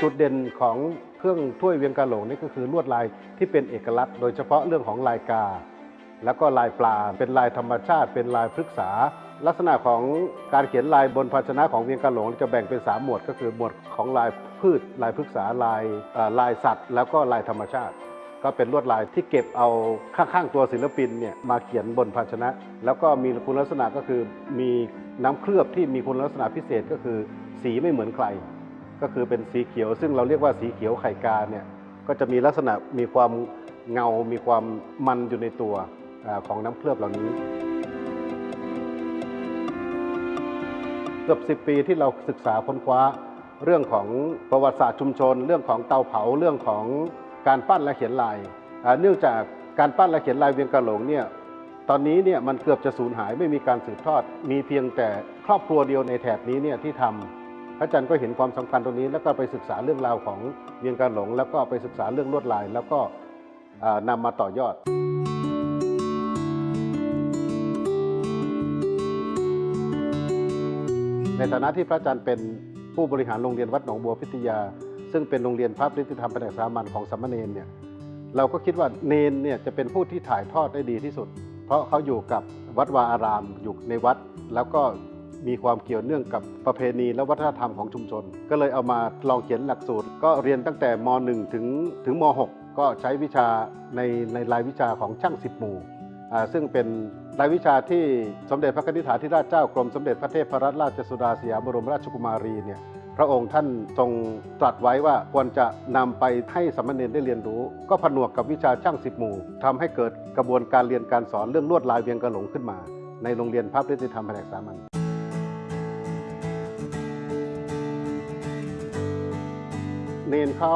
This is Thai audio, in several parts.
จุดเด่นของเครื่องถ้วยเวียงกาหลงนี่ก็คือลวดลายที่เป็นเอกลักษณ์ โดยเฉพาะเรื่องของลายกา แล้วก็ลายปลา เป็นลายธรรมชาติ เป็นลายพฤกษา ลักษณะของการเขียนลายบนภาชนะของเวียงกาหลงจะแบ่งเป็น 3 หมวด ก็คือหมวดของลายพืช ลายพฤกษา ลายลายสัตว์ แล้วก็ลายธรรมชาติ ก็เป็นลวดลายที่เก็บเอาข้างๆตัวศิลปินเนี่ยมาเขียนบนภาชนะ แล้วก็มีคุณลักษณะก็คือมีน้ำเคลือบที่มีคุณลักษณะพิเศษก็คือ สีไม่เหมือนใคร ก็คือเป็นสีเขียว ซึ่งเราเรียกว่าสีเขียวไข่กาเนี่ยก็จะมีลักษณะมีความเงา มีความมันอยู่ในตัวอของน้ำเคลือบเหล่านี้ เกือบ 10 ปีที่เราศึกษาค้นคว้า เรื่องของประวัติศาสตร์ชุมชน เรื่องของเตาเผาเรื่องของการปั้นและเขียนลาย เนื่องจากการปั้นและเขียนลายเวียงกะโหลงเนี่ยตอนนี้เนี่ยมันเกือบจะสูญหายไม่มีการสืบทอด มีเพียงแต่ครอบครัวเดียวในแถบนี้เนี่ยที่ทำ พระอาจารย์ก็เห็นความสำคัญตรงนี้ แล้วก็ไปศึกษาเรื่องราวของเวียงกะโหลง แล้วก็ไปศึกษาเรื่องลวดลาย แล้วก็อ่านำมาต่อยอดในฐานะที่พระอาจารย์เป็นผู้บริหารโรงเรียนวัดหนองบัวพิทยา ซึ่งเป็นโรงเรียนพระปริติธรรมแผนกสามัญของสามเณรเนี่ยเราก็คิดว่าเนนเนี่ยจะเป็นผู้ที่ถ่ายทอดได้ดีที่สุด เพราะเขาอยู่กับวัดวาอารามอยู่ในวัด แล้วก็ มีความเกี่ยวเนื่องกับประเพณีและวัฒนธรรมของชุมชน ก็เลยเอามาลองเขียนหลักสูตร ก็เรียนตั้งแต่ม .1 ถึงถึงม .6 ก็ใช้วิชาในในรายวิชาของช่างสิบหมู่อ่าซึ่งเป็นรายวิชาที่สมเด็จพระนิธิถาธิราชเจ้ากรมสมเด็จพระเทพรัตนราชสุดาสยามบรมราชกุมารีเนี่ยพระองค์ท่านทรงตรัสไว้ว่าควรจะนำไปให้สามเณรได้เรียนรู้ ก็ผนวกกับวิชาช่างสิบหมู่ทำให้เกิดกระบวนการเรียนการสอนเรื่องลวดลายเวียงกระหลงขึ้นมา ในโรงเรียนพระปริติธรรมแผนกสามัญ เนนเขา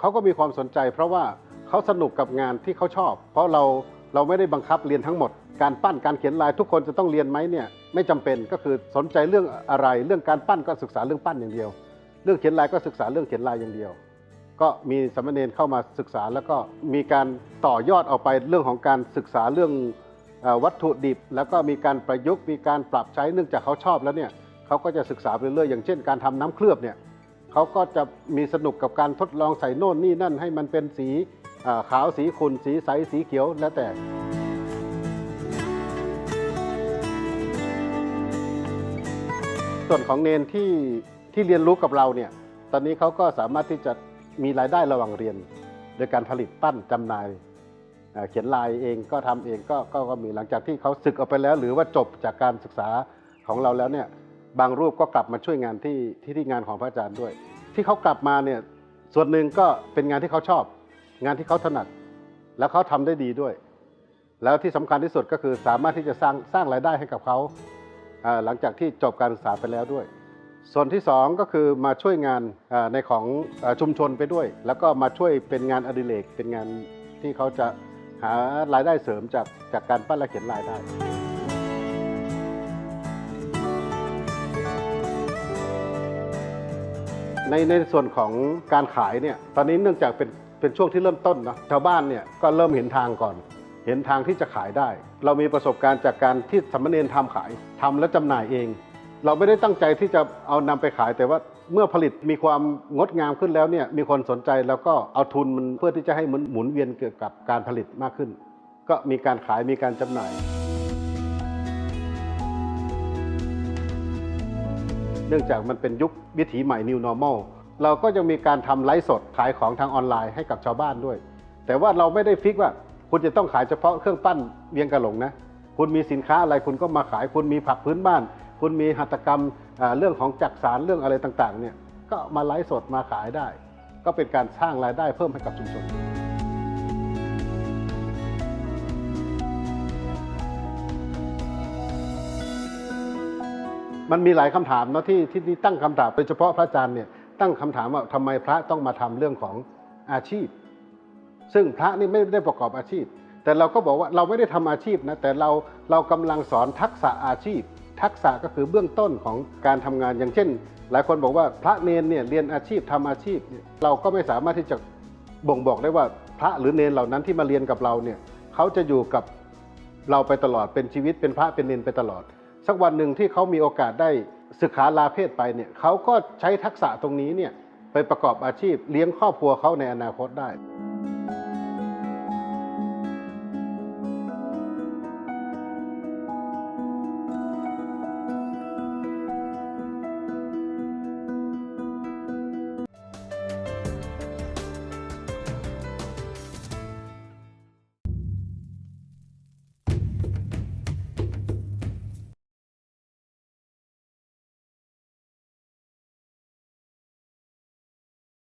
เขาก็มีความสนใจ เพราะว่าเขาสนุกกับงานที่เขาชอบ เพราะเราเราไม่ได้บังคับเรียนทั้งหมด การปั้นการเขียนลายทุกคนจะต้องเรียนไหมเนี่ยไม่จำเป็นก็คือสนใจเรื่องอะไร เรื่องการปั้นก็ศึกษาเรื่องปั้นอย่างเดียว เรื่องเขียนลายก็ศึกษาเรื่องเขียนลายอย่างเดียว ก็มีสามเณรเข้ามาศึกษาแล้วก็มีการต่อยอดออกไปเรื่องของการศึกษาเรื่องวัตถุดิบ แล้วก็มีการประยุกต์มีการปรับใช้เนื่องจากเขาชอบแล้วเนี่ยเขาก็จะศึกษาไปเรื่อยอย่างเช่น การทำน้ำเคลือบเนี่ย เขาก็จะมีสนุกกับการทดลองใส่โน่นนี่นั่นให้มันเป็นสีขาวสีขุ่นสีใสสีเขียวแล้วแต่ส่วนของเนนที่ที่เรียนรู้กับเราเนี่ยตอนนี้เขาก็สามารถที่จะมีรายได้ระหว่างเรียน โดยการผลิตปั้นจำหน่ายอ่าเขียนลายเองก็ทำเองก็ก็ก็มีหลังจากที่เขาศึกออกไปแล้ว หรือว่าจบจากการศึกษาของเราแล้วเนี่ย บางรูปก็กลับมาช่วยงานที่ที่ที่งานของพระอาจารย์ด้วย ที่เขากลับมาเนี่ยส่วนหนึ่งก็เป็นงานที่เขาชอบ งานที่เขาถนัด แล้วเขาทำได้ดีด้วย แล้วที่สำคัญที่สุดก็คือสามารถที่จะสร้างสร้างรายได้ให้กับเขาหลังจากที่จบการศึกษาไปแล้วด้วย ส่วนที่สองก็คือมาช่วยงานในของชุมชนไปด้วย แล้วก็มาช่วยเป็นงานอดิเรกเป็นงานที่เขาจะหารายได้เสริมจากจากการปั้นและเขียนลายได้ ในในส่วนของการขายเนี่ยตอนนี้เนื่องจากเป็นเป็นช่วงที่เริ่มต้นนะชาวบ้านเนี่ยก็เริ่มเห็นทางก่อน เห็นทางที่จะขายได้ เรามีประสบการณ์จากการที่สามเณรทำขายทำและจำหน่ายเอง เราไม่ได้ตั้งใจที่จะเอานำไปขายแต่ว่าเมื่อผลิตมีความงดงามขึ้นแล้วเนี่ยมีคนสนใจแล้วก็เอาทุนมันเพื่อที่จะให้มันหมุนเวียนเกี่ยวกับการผลิตมากขึ้น ก็มีการขายมีการจำหน่าย นื่องจากมันเป็นยุควิถีใหม่ New Normal เราก็ยังมีการทำไลฟ์สดขายของทางออนไลน์ให้กับชาวบ้านด้วย แต่ว่าเราไม่ได้ฟิกว่าคุณจะต้องขายเฉพาะเครื่องปั้นเวียงกะหลงนะ คุณมีสินค้าอะไรคุณก็มาขาย คุณมีผักพื้นบ้าน คุณมีหัตถกรรมเรื่องของจักสารเรื่องอะไรต่างๆเนี่ยก็มาไลฟ์สดมาขายได้ ก็เป็นการสร้างรายได้เพิ่มให้กับชุมชน มันมีหลายคำถามเนาะที่ที่ที่ตั้งคำถามโดยเฉพาะพระอาจารย์เนี่ยตั้งคำถามว่าทำไมพระต้องมาทำเรื่องของอาชีพ ซึ่งพระนี่ไม่ได้ประกอบอาชีพ แต่เราก็บอกว่าเราไม่ได้ทำอาชีพนะแต่เราเรากำลังสอนทักษะอาชีพ ทักษะก็คือเบื้องต้นของการทำงานอย่างเช่น หลายคนบอกว่าพระเนนเนี่ยเรียนอาชีพทำอาชีพเนี่ยเราก็ไม่สามารถที่จะบ่งบอกได้ว่าพระหรือเนนเหล่านั้นที่มาเรียนกับเราเนี่ยเขาจะอยู่กับเราไปตลอดเป็นชีวิตเป็นพระเป็นเนนไปตลอด สักวันหนึ่งที่เขามีโอกาสได้ศึกษาลาเพศไปเนี่ยเขาก็ใช้ทักษะตรงนี้เนี่ยไปประกอบอาชีพเลี้ยงครอบครัวเขาในอนาคตได้